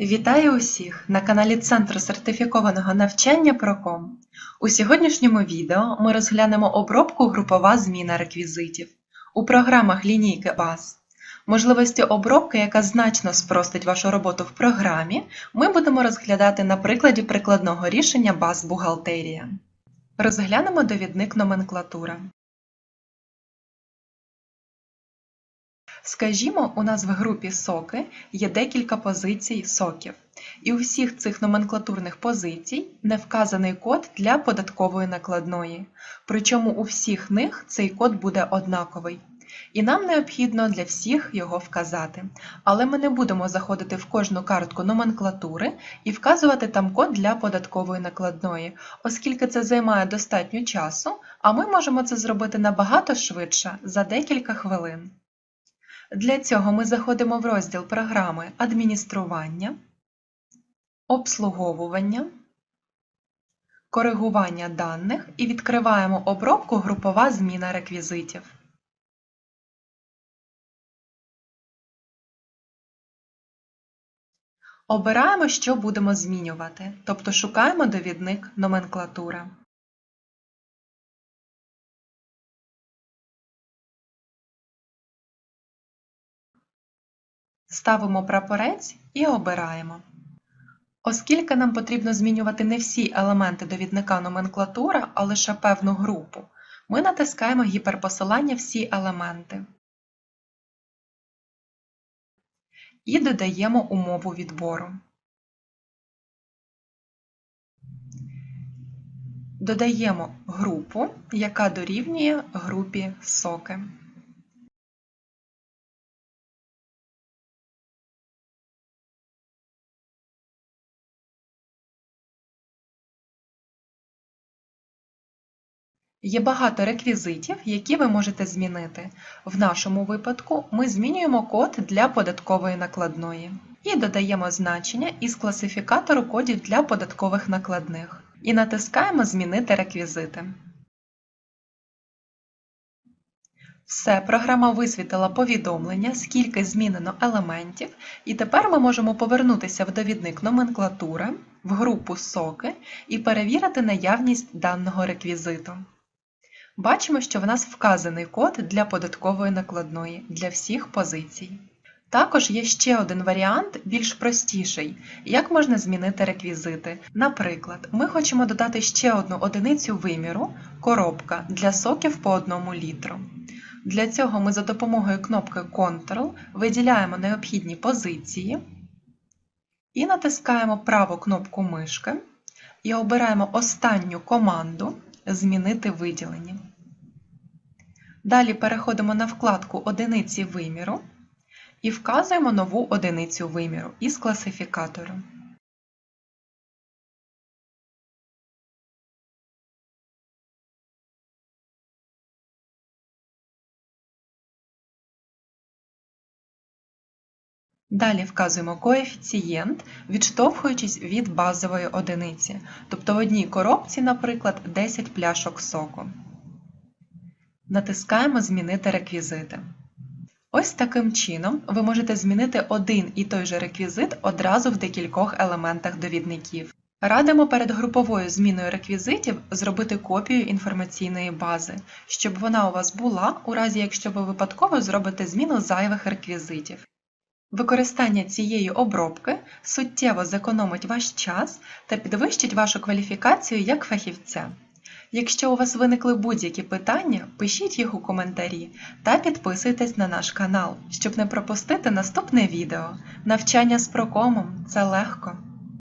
Вітаю усіх на каналі Центру сертифікованого навчання Проком. У сьогоднішньому відео ми розглянемо обробку групова зміна реквізитів у програмах лінійки баз. Можливості обробки, яка значно спростить вашу роботу в програмі, ми будемо розглядати на прикладі прикладного рішення баз бухгалтерія. Розглянемо довідник номенклатура. Скажімо, у нас в групі соки є декілька позицій соків, і у всіх цих номенклатурних позицій не вказаний код для податкової накладної, причому у всіх них цей код буде однаковий. І нам необхідно для всіх його вказати. Але ми не будемо заходити в кожну картку номенклатури і вказувати там код для податкової накладної, оскільки це займає достатньо часу, а ми можемо це зробити набагато швидше за декілька хвилин. Для цього ми заходимо в розділ програми Адміністрування, Обслуговування, Коригування даних і відкриваємо обробку Групова зміна реквізитів. Обираємо, що будемо змінювати, тобто шукаємо довідник номенклатура. Ставимо прапорець і обираємо. Оскільки нам потрібно змінювати не всі елементи довідника номенклатура, а лише певну групу, ми натискаємо гіперпосилання всі елементи і додаємо умову відбору. Додаємо групу, яка дорівнює групі соки. Є багато реквізитів, які ви можете змінити. В нашому випадку ми змінюємо код для податкової накладної і додаємо значення із класифікатору кодів для податкових накладних і натискаємо Змінити реквізити. Все, програма висвітила повідомлення, скільки змінено елементів, і тепер ми можемо повернутися в довідник номенклатури, в групу соки і перевірити наявність даного реквізиту. Бачимо, що в нас вказаний код для податкової накладної для всіх позицій. Також є ще один варіант, більш простіший, як можна змінити реквізити. Наприклад, ми хочемо додати ще одну одиницю виміру коробка для соків по 1 літру. Для цього ми за допомогою кнопки Ctrl виділяємо необхідні позиції і натискаємо праву кнопку мишки і обираємо останню команду Змінити виділення. Далі переходимо на вкладку Одиниці виміру і вказуємо нову одиницю виміру із класифікатору. Далі вказуємо коефіцієнт, відштовхуючись від базової одиниці, тобто в одній коробці, наприклад, 10 пляшок соку. Натискаємо Змінити реквізити. Ось таким чином ви можете змінити один і той же реквізит одразу в декількох елементах довідників. Радимо перед груповою зміною реквізитів зробити копію інформаційної бази, щоб вона у вас була, у разі якщо ви випадково зробите зміну зайвих реквізитів. Використання цієї обробки суттєво зекономить ваш час та підвищить вашу кваліфікацію як фахівця. Якщо у вас виникли будь-які питання, пишіть їх у коментарі та підписуйтесь на наш канал, щоб не пропустити наступне відео. Навчання з прокомом це легко.